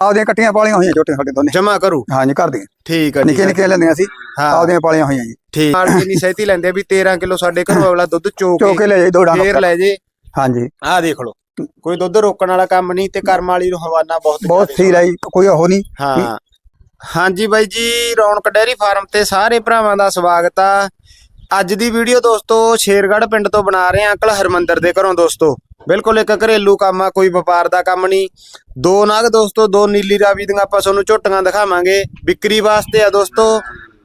ਆਪਦੀਆਂ ਕੱਟੀਆਂ ਪਾਲੀਆਂ ਹੋਈਆਂ ਛੋਟੇ ਸਾਡੇ ਦੋਨੇ। ਜਮਾ ਕਰੂ। ਹਾਂਜੀ ਘਰ ਦੀਆਂ। ਠੀਕ ਆ ਨਿੱਕੇ ਨਿੱਕੇ ਲੈਂਦੀਆਂ ਸੀ ਹਾਂ। ਆਪਦੀਆਂ ਪਾਲੀਆਂ ਹੋਈਆਂ ਜੀ। ਠੀਕ। ਮਾਰ ਕੇ ਨਹੀਂ ਸਹਿਤੀ ਲੈਂਦੇ ਵੀ 13 ਕਿਲੋ ਸਾਡੇ ਘਰੋਂ ਅਗਲਾ ਦੁੱਧ ਚੋ ਚੋ ਕੇ ਕੇ ਲੈ ਜਾਈ ਦੋ ਡੰਗ ਫੇਰ ਲੈ ਜੇ। ਹਾਂਜੀ ਆਹ ਦੇਖ ਲਓ ਕੋਈ ਦੁੱਧ ਰੋਕਣ ਵਾਲਾ ਕੰਮ ਨਹੀਂ ਤੇ ਕਰਮ ਵਾਲੀ ਨੂੰ ਹਵਾਨਾ ਬਹੁਤ ਬਹੁਤ ਜ਼ਿਆਦੇ ਸਹੀ ਰਹੀ ਕੋਈ ਉਹ ਨਹੀਂ। ਹਾਂ। ਹਾਂਜੀ ਬਾਈ ਜੀ ਰੌਣਕ ਡੈਰੀ ਫਾਰਮ ਤੇ ਸਾਰੇ ਭਰਾਵਾਂ ਦਾ ਸਵਾਗਤ ਆ। ਅੱਜ ਦੀ ਵੀਡੀਓ ਦੋਸਤੋ ਸ਼ੇਰਗੜ੍ਹ ਪਿੰਡ ਤੋਂ ਬਣਾ ਰਹੇ ਆ ਅੰਕਲ ਹਰਮੰਦਰ ਦੇ ਘਰੋਂ ਦੋਸਤੋ। ਬਿਲਕੁਲ ਇੱਕ ਘਰੇਲੂ ਕੰਮ ਆ ਕੋਈ ਵਪਾਰ ਦਾ ਕੰਮ ਨਹੀਂ। ਦੋ ਨਾਗ ਦੋਸਤੋ ਦੋ ਨੀਲੀ ਰਾਵੀ ਦੀਆਂ ਆਪਾਂ ਤੁਹਾਨੂੰ ਝੋਟੀਆਂ ਦਿਖਾਵਾਂਗੇ। ਵਿਕਰੀ ਵਾਸਤੇ ਆ ਦੋਸਤੋ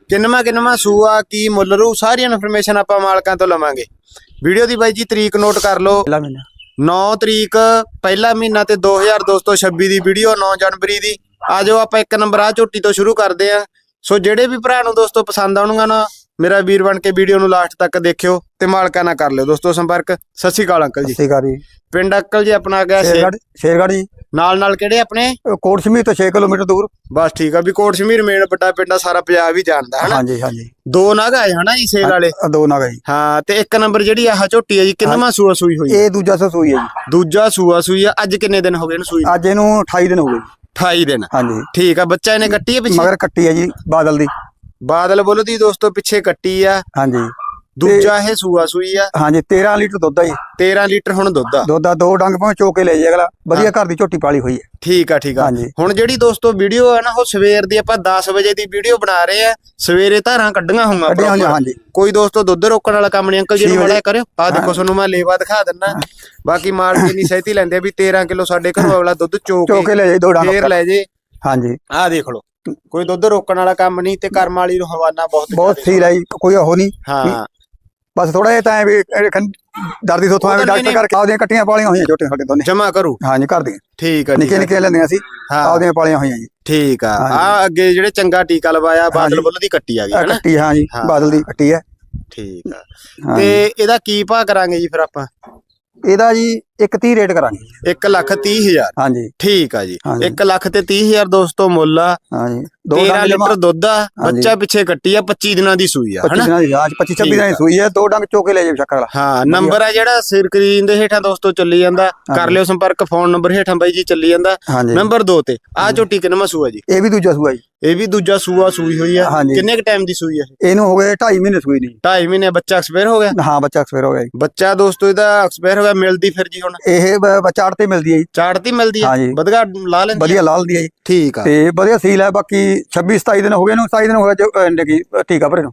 ਕਿੰਨਵਾਂ ਕਿੰਨਵਾਂ ਸੂਆ ਕੀ ਮੁੱਲ ਰੂ ਸਾਰੀ ਇਨਫੋਰਮੇਸ਼ਨ ਆਪਾਂ ਮਾਲਕਾਂ ਤੋਂ ਲਵਾਂਗੇ। ਵੀਡੀਓ ਦੀ ਬਾਈ ਜੀ ਤਰੀਕ ਨੋਟ ਕਰ ਲਓ। ਪਹਿਲਾ ਮਹੀਨਾ। 9 ਤਰੀਕ ਪਹਿਲਾ ਮਹੀਨਾ ਤੇ 2026 ਦੀ ਵੀਡੀਓ 9 ਜਨਵਰੀ ਦੀ। ਆਜੋ ਆਪਾਂ ਇੱਕ ਨੰਬਰ ਆ ਝੋਟੀ ਤੋਂ ਸ਼ੁਰੂ ਕਰਦੇ ਆ। ਸੋ ਜਿਹੜੇ ਵੀ ਭਰਾ ਨੂੰ ਦੋਸਤੋ ਪਸੰਦ ਆਉਣਗਾ ਨਾ ਮੇਰਾ ਵੀਰ ਬਣ ਕੇ ਵੀਡੀਓ ਨੂੰ ਲਾਸਟ ਤੱਕ ਦੇਖਿਓ ਤੇ ਮਾਲਕਾਂ ਨਾਲ ਕਰ ਲਿਓ ਦੋਸਤੋ ਸੰਪਰਕ। ਸਤਿ ਸ਼੍ਰੀ ਅਕਾਲ ਅੰਕਲ ਜੀ। ਸਤਿ ਸ਼੍ਰੀ ਅਕਾਲ ਜੀ। ਪਿੰਡ ਅੰਕਲ ਜੀ ਆਪਣਾ ਆ ਗਿਆ ਸ਼ੇ- ਸ਼ੇਰਗੜ੍ਹ ਸ਼ੇਰਗੜ੍ਹ ਜੀ। ਨਾਲ ਨਾਲ ਕਿਹੜੇ ਆਪਣੇ? ਕੋਟ ਸਮੀਰ ਤੋਂ 6 ਕਿਲੋਮੀਟਰ ਦੂਰ। ਬਸ ਠੀਕ ਆ ਵੀ ਕੋਟ ਸ਼ਮੀਰ ਮੇਨ ਵੱਡਾ ਪਿੰਡ ਆ ਸਾਰਾ ਪੰਜਾਬ ਹੀ ਜਾਣਦਾ ਹਨਾ? ਹਾਂਜੀ ਹਾਂਜੀ। ਦੋ ਨਗ ਆਏ ਹਨਾ ਜੀ ਸੇਲ ਵਾਲੇ? ਦੋ ਨਾਗਾ ਜੀ। ਹਾਂ ਤੇ ਇੱਕ ਨੰਬਰ ਜਿਹੜੀ ਆਹ ਝੋਟੀ ਆ ਜੀ ਕਿੰਨਵਾਂ ਸੂਆ ਸੂਈ ਹੋਈ ਆ? ਇਹ ਦੂਜਾ ਸੂਈ ਹੈ ਜੀ। ਦੂਜਾ ਸੂਆ ਸੂਈ ਆ ਅੱਜ ਕਿੰਨੇ ਦਿਨ ਹੋ ਗਏ ਇਹਨੂੰ ਸੂਈ? ਅੱਜ ਇਹਨੂੰ 28 ਦਿਨ ਹੋ ਗਏ ਜੀ। 28 ਦਿਨ। ਹਾਂਜੀ। ਠੀਕ ਆ ਬੱਚਾ ਇਹਨੇ ਕੱਟੀ ਆ ਪਿੱਛੇ? ਮਗਰ ਕੱਟੀ ਹੈ ਜੀ ਬਾਦਲ ਦੀ। ਬਾਦਲ ਬੋਲੋ ਦੀ ਦੋਸਤੋ ਪਿੱਛੇ ਕੱਟੀ ਆ। ਹਾਂਜੀ। ਦੂਜਾ ਇਹ ਸੂਆ ਸੂਈ ਆ। ਹਾਂਜੀ 13 ਲੀਟਰ ਦੁੱਧ ਆ ਜੀ। 13 ਲੀਟਰ ਹੁਣ ਦੁੱਧ ਆ। ਦੁੱਧ ਦਾ ਦੋ ਡੰਗ ਭਾਵੇਂ ਚੋ ਕੇ ਲੈ ਜਾਏ ਅਗਲਾ। ਵਧੀਆ ਘਰ ਦੀ ਝੋਟੀ ਪਾਲੀ ਹੋਈ ਹੈ ਠੀਕ ਆ ਠੀਕ ਆ। ਹਾਂਜੀ। ਹੁਣ ਜਿਹੜੀ ਦੋਸਤੋ ਵੀਡੀਓ ਆ ਨਾ ਉਹ ਸਵੇਰ ਦੀ ਆਪਾਂ 10 ਵਜੇ ਦੀ ਵੀਡੀਓ ਬਣਾ ਰਹੇ ਆ। ਸਵੇਰੇ ਧਾਰਾਂ ਕੱਢੀਆਂ ਹੋਊਗਾ ਕੱਢੀਆਂ ਹੋਈਆਂ। ਹਾਂਜੀ। ਕੋਈ ਦੋਸਤੋ ਦੁੱਧ ਰੋਕਣ ਵਾਲਾ ਕੰਮ ਨਹੀਂ ਅੰਕਲ ਜੀ ਨੂੰ ਛੇ ਵਜੇ। ਮੜਿਆ ਕਰਿਓ। ਆ ਦੇਖੋ ਤੁਹਾਨੂੰ ਮੈਂ ਲੇਵਾ ਦਿਖਾ ਦਿੰਨਾ। ਬਾਕੀ ਮਾਲ ਕਿੰਨੀ ਸਹਿਤੀ ਲੈਂਦੇ ਆ ਵੀ 13 ਕਿਲੋ ਸਾਡੇ ਘਰੋਂ ਅਗਲਾ ਦੁੱਧ ਚੋ ਚੋ ਕੇ ਲੈ ਜਾਏ ਦੋ ਫੇਰ ਡੰਗ ਲੈ ਜੇ ਹਾਂਜੀ। ਆਹ ਦੇਖ ਲਓ। ਕੋਈ ਦੁੱਧ ਰੋਕਣ ਵਾਲਾ ਕੰਮ ਨਹੀਂ ਤੇ ਕਰਮ ਵਾਲੀ ਨੂੰ ਹਵਾਨਾ ਬਹੁਤ ਬਹੁਤ ਸਹੀ ਰਹੀ ਕੋਈ ਉਹ ਨਹੀਂ। ਹਾਂ। ਬਸ ਥੋੜਾ ਜਿਹਾ ਤਾਂ ਐਂ ਵੀ ਦਰਦੀ ਤੋਂ ਥੋੜਾ ਡਾਕਟਰ ਕਰਕੇ ਆਪਦੀਆਂ ਕੱਟੀਆਂ ਪਾਲੀਆਂ ਹੋਈਆਂ ਛੋਟੇ ਸਾਡੇ ਦੋਨੇ। ਜਮਾ ਕਰੂ। ਹਾਂਜੀ ਘਰ ਦੀਆਂ ਠੀਕ ਆ ਨਿੱਕੇ ਨਿੱਕੇ ਲੈਂਦੀਆਂ ਸੀ ਹਾਂ। ਆਪਦੀਆਂ ਪਾਲੀਆਂ ਹੋਈਆਂ ਜੀ। ਠੀਕ ਆ। ਆ ਅੱਗੇ ਜਿਹੜੇ ਚੰਗਾ ਟੀਕਾ ਲਵਾਇਆ ਬਾਦਲ। ਬੁੱਲ ਦੀ ਕੱਟੀ ਆ ਗਈ ਆਹ ਹਨਾ? ਕੱਟੀ ਹਾਂ ਜੀ ਹਾਂ। ਬਾਦਲ ਦੀ ਕੱਟੀ ਹੈ। ਠੀਕ ਆ। ਹਾਂ ਤੇ ਇਹਦਾ ਕੀ ਭਾਅ ਕਰਾਂਗੇ ਜੀ ਫਿਰ ਆਪਾਂ? ਇਹਦਾ ਜੀ ਇੱਕ 30 ਰੇਟ ਕਰਾਂਗੇ। 1 ਲੱਖ 30 ਹਜ਼ਾਰ। ਹਾਂਜੀ। ਠੀਕ ਆ ਜੀ। ਹਾਂਜੀ। 1 ਲੱਖ ਤੇ 30 ਹਜ਼ਾਰ ਦੋਸਤੋ ਮੁੱਲ ਆ। ਹਾਂਜੀ। 13 ਡੰਗ ਲੀਟਰ ਦੁੱਧ ਆ ਹਾਂਜੀ। ਬੱਚਾ ਪਿੱਛੇ ਕੱਟੀ ਆ 25 ਦਿਨਾਂ ਦੀ ਸੂਈ ਆ 25 ਹਨਾ? ਦਿਨਾਂ ਦੀ ਹਾਂ 25 26 ਦਿਨਾਂ ਦੀ। ਸੂਈ ਹੈ ਦੋ ਡੰਗ ਚੋ ਕੇ ਲੈ ਜਾਏ ਸ਼ੱਕਰ ਵਾਲਾ। ਹਾਂ ਨੰਬਰ ਆ ਜਿਹੜਾ ਸਕਰੀਨ ਦੇ ਹੇਠਾਂ ਦੋਸਤੋ ਚੱਲੀ ਜਾਂਦਾ। ਕਰ। ਲਿਓ ਸੰਪਰਕ ਫੋਨ ਨੰਬਰ ਹੇਠਾਂ ਬਾਈ ਜੀ ਚੱਲੀ ਜਾਂਦਾ। ਹਾਂਜੀ। ਨੰਬਰ 2 ਤੇ ਆ ਝੋਟੀ ਕਿੰਨਵਾਂ ਸੂਆ ਜੀ? ਇਹ ਵੀ ਦੂਜਾ ਸੂਆ ਜੀ। ਇਹ ਵੀ ਦੂਜਾ ਸੂਆ ਸੂਈ ਹੋਈ ਆ। ਹਾਂਜੀ। ਕਿੰਨੇ ਕ ਟਾਈਮ ਦੀ ਸੂਈ ਆ ਇਹਨੂੰ ਹੋ ਗਏ 2.5 ਮਹੀਨੇ ਸੂਈ ਨਹੀਂ। 2.5 ਮਹੀਨੇ ਬੱਚਾ ਐਕਸਪਾਇਰ ਹੋ ਗਿਆ? ਹਾਂ ਬੱਚਾ ਐਕਸਪਾਇਰ ਹੋ ਗਿਆ ਜੀ। ਬੱਚਾ ਦੋਸਤੋ ਇਹਦਾ ਐਕਸਪਾਇਰ ਹੋ ਗਿਆ ਮਿਲਦੀ ਫਿਰ ਜੀ ਹੁਣ? ਇਹ ਬ- ਬੱਚਾ ਤੇ ਮਿਲਦੀ ਹੈ ਜੀ। ਚਾੜਤੀ ਮਿਲਦੀ ਆ? ਹਾਂਜੀ। ਵਧਗਾ ਲਾ ਲੈਂਦੀ ਆ? ਵਧੀਆ ਲਾਲ ਦੀ ਹੈ ਜੀ। ਠੀਕ ਆ। ਤੇ ਵਧੀਆ ਸੀਲ ਹੈ ਬਾਕੀ 26 27 ਦਿਨ ਹੋ ਗਏ ਇਹਨੂੰ 27 ਦਿਨ ਹੋ ਗਏ ਜੋ ਅਹ, ਕੀ ਟੀਕਾ ਭਰੇ ਨੂੰ।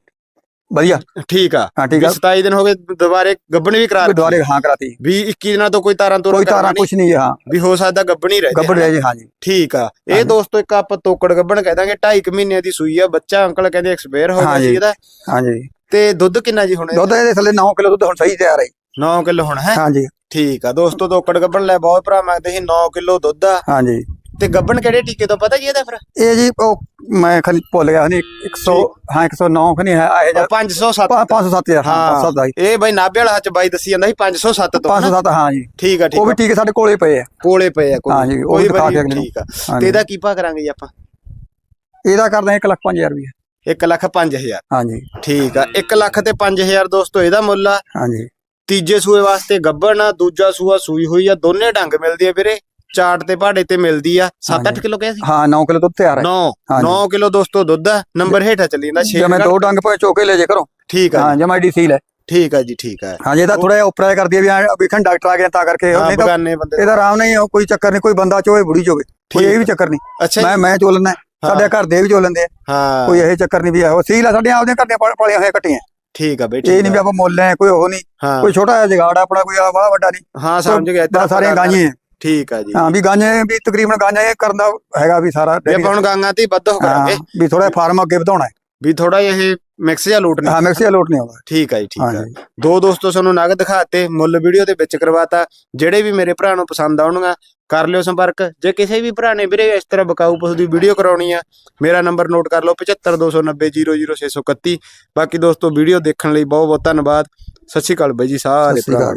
ਵਧੀਆ। ਠੀਕ ਆ। ਹਾਂ ਠੀਕ ਆ। 27 ਦਿਨ ਹੋ ਗਏ ਦੁਬਾਰੇ ਗੱਬਣ ਵੀ ਕਰਾ ਦਿੱਤੀ। ਦੁਬਾਰੇ ਹਾਂ ਕਰਾਤੀ। ਵੀ 21 ਦਿਨਾਂ ਤੋਂ ਕੋਈ ਤਾਰਾਂ ਤੋਂ ਕੋਈ ਤਾਰਾਂ ਕੁਛ ਨਹੀਂ ਹੈ, ਹਾਂ ਵੀ ਹੋ ਸਕਦਾ ਗੱਬਣ ਹੀ ਰਹਿ। ਗੱਬੜ ਰਹਿ ਜੀ ਹਾਂ ਜੀ ਠੀਕ ਆ। ਇਹ। ਦੋਸਤੋ ਇੱਕ ਆਪਾਂ ਤੋਕੜ ਗੱਬਣ ਕਹਿ ਦਾਂਗੇ। 2.5 ਮਹੀਨਿਆਂ ਦੀ ਸੂਈ ਆ। ਬੱਚਾ ਅੰਕਲ ਕਹਿੰਦੇ ਐਕਸਪਾਇਰ ਹੋ ਗਿਆ। ਸੀ ਇਹਦਾ। ਹਾਂਜੀ। ਤੇ ਦੁੱਧ ਕਿੰਨਾ ਜੀ ਹੁਣ ਦੁੱਧ ਇਹਦੇ ਥੱਲੇ 9 ਕਿਲੋ ਦੁੱਧ ਹੁਣ ਸਹੀ ਤਿਆਰ ਹੈ ਜੀ। 9 ਕਿਲੋ ਹੁਣ ਹੈ? ਹਾਂਜੀ। ਠੀਕ ਆ। ਦੋਸਤੋ ਤੋਕੜ ਗੱਬਣ ਲੈ। ਬਹੁਤ ਭਰਾ ਮੰਗਦੇ ਸੀ। 9 ਕਿਲੋ ਦੁੱਧ ਆ। ਹਾਂਜੀ। ਤੇ ਗੱਬਣ ਕਿਹੜੇ ਟੀਕੇ ਤੋਂ ਪਤਾ ਜੀ ਇਹਦਾ ਫਿਰ? ਇਹ ਜੀ ਉਹ ਮੈਂ ਖਾਲੀ ਭੁੱਲ ਗਿਆ ਨਹੀਂ 100 ਹਾਂ 109 ਖਨੀ ਹੈ ਆਏ ਜਾਂ 507 507 ਹਾਂ 507 ਦਾ ਜੀ। ਇਹ ਬਾਈ ਨਾਭੇ ਵਾਲਾ ਹੱਥ ਬਾਈ ਦੱਸੀ ਜਾਂਦਾ ਸੀ 507 ਤੋਂ ਹਨਾ? 507 ਹਾਂ ਜੀ। ਠੀਕ ਆ ਠੀਕ ਉਹ ਵੀ ਟੀਕੇ ਸਾਡੇ ਕੋਲੇ ਪਏ ਆ। ਕੋਲੇ ਪਏ ਆ ਹਾਂਜੀ, ਕੋਈ ਉਹ ਦਿਖਾ ਕੇ ਅਗਲੇ। ਠੀਕ ਆ। ਤੇ ਇਹਦਾ ਕੀ ਭਾਅ ਕਰਾਂਗੇ ਜੀ ਆਪਾਂ? ਇਹਦਾ ਕਰਦੇ 1 ਲੱਖ 5000 ਰੁਪਏ 1 ਲੱਖ 5000 ਹਾਂਜੀ ਠੀਕ ਆ 1 ਲੱਖ ਤੇ 5000 ਦੋਸਤੋ ਇਹਦਾ ਮੁੱਲ ਆ। ਹਾਂਜੀ ਤੀਜੇ ਸੂਏ ਵਾਸਤੇ ਗੱਬਣ ਆ ਦੂਜਾ ਸੂਆ ਸੂਈ ਹੋਈ ਆ ਦੋਨੇ ਢੰਗ ਮਿਲਦੀ ਆ ਵੀਰੇ। ਚਾਟ ਤੇ ਪਹਾੜੇ ਤੇ ਮਿਲਦੀ ਆ। 7-8 ਹਾਂਜੀ। ਕਿਲੋ ਕਿਹਾ ਸੀ? ਹਾਂ 9 ਕਿਲੋ ਦੁੱਧ ਤਿਆਰ ਹੈ। 9 ਹਾਂਜੀ। 9 ਕਿਲੋ ਦੋਸਤੋ ਦੁੱਧ ਆ। ਨੰਬਰ ਹੇਠਾਂ ਚੱਲੀ ਜਾਂਦਾ। 6 ਜੇ ਮੈਂ ਦੋ ਡੰਗ ਪਏ ਚੋਕੇ ਲੈ ਜੇ ਕਰੋ। ਠੀਕ ਆ ਹਾਂ ਜਮਾ ਡੀ ਸੀਲ ਹੈ। ਠੀਕ ਆ ਜੀ ਠੀਕ ਆ। ਹਾਂ ਜੇ ਤਾਂ ਥੋੜਾ ਜਿਹਾ ਉਪਰਾ ਕਰਦੀ ਹੈ ਵੀ ਐਂ ਵੇਖਣ ਡਾਕਟਰ ਆ ਗਿਆ ਤਾਂ ਕਰਕੇ। ਹਾਂ ਨਹੀਂ ਤਾਂ ਇਹਦਾ ਆਰਾਮ ਨਹੀਂ ਕੋਈ ਚੱਕਰ ਨਹੀਂ ਕੋਈ ਬੰਦਾ ਚੋਵੇ ਬੁੜੀ ਚੋਵੇ। ਕੋਈ ਇਹ ਵੀ ਚੱਕਰ ਨਹੀਂ। ਮੈਂ ਮੈਂ ਚੋ ਲੈਣਾ ਸਾਡੇ ਘਰ ਦੇ ਵੀ ਚੋ ਲੈਂਦੇ ਆ। ਹਾਂ। ਕੋਈ ਇਹ ਚੱਕਰ ਨਹੀਂ ਵੀ ਇਹੋ ਸੀਲ ਆ ਸਾਡੀਆਂ ਆਪਦੀਆਂ ਘਰ ਪਾ- ਪਾਲੀਆਂ ਹੋਈਆਂ ਕੱਟੀਆਂ। ਠੀਕ ਆ ਬਈ ਇਹ ਨਹੀਂ ਵੀ ਆਪਾਂ ਮੁੱਲ ਹੈ ਕੋਈ ਉਹ ਨਹੀਂ। ਹਾਂ। ਕੋਈ ਛੋਟਾ ਜਿਹਾ ਜਗਾੜ ਆਪਣਾ ਕੋਈ ਆ ਬੜਾ ਵੱਡਾ ਨਹੀਂ। ਹਾਂ ਸਮਝ ਗਿਆ ਸਾਰੀਆਂ ਗਾਂਝੇ ਆ। ਠੀਕ ਆ ਜੀ। ਹਾਂ ਵੀ ਗਾਂਝੇ ਵੀ ਤਕਰੀਬਨ ਗਾਂਝਾ ਇਹ ਕਰਨ ਦਾ ਹੈਗਾ ਵੀ ਸਾਰਾ ਵੀ ਆਪਾਂ ਹੁਣ ਗਾਂਗਾ ਤੇ ਵੱਧ ਹੋ ਕਰਾਂਗੇ। ਵੀ ਥੋੜਾ ਫਾਰਮ ਅੱਗੇ ਵਧਾਉਣਾ ਹੈ। ਵੀ ਥੋੜਾ ਇਹ ਮਿਕਸ ਜਿਹਾ ਲੂਟ ਨਹੀਂ ਹਾਂ ਮਿਕਸੀ ਲੋਟ ਨਹੀਂ ਆਉਂਦਾ। ਠੀਕ ਆ ਜੀ ਠੀਕ ਆ। ਦੋ ਦੋਸਤੋ ਤੁਹਾਨੂੰ ਨਗ ਦਿਖਾਤੇ ਮੁੱਲ ਵੀਡੀਓ ਦੇ ਵਿੱਚ ਕਰਵਾਤਾ। ਜਿਹੜੇ ਵੀ ਮੇਰੇ ਭਰਾ ਨੂੰ ਪਸੰਦ ਆਉਣਗਾ ਕਰ ਲਿਓ ਸੰਪਰਕ। ਜੇ ਕਿਸੇ ਵੀ ਭਰਾ ਨੇ ਵੀਰੇ ਇਸ ਤਰ੍ਹਾਂ ਬਕਾਊ ਪਸ਼ੂ ਦੀ ਵੀਡੀਓ ਕਰਾਉਣੀ ਆ ਮੇਰਾ ਨੰਬਰ ਨੋਟ ਕਰ ਲਓ 7529000631 ਬਾਕੀ ਦੋਸਤੋ ਵੀਡੀਓ ਦੇਖਣ ਲਈ ਬਹੁਤ ਬਹੁਤ ਧੰਨਵਾਦ। ਸਤਿ ਸ਼੍ਰੀ ਅਕਾਲ ਬਾਈ ਜੀ ਸਾਰੇ ਭਰਾ।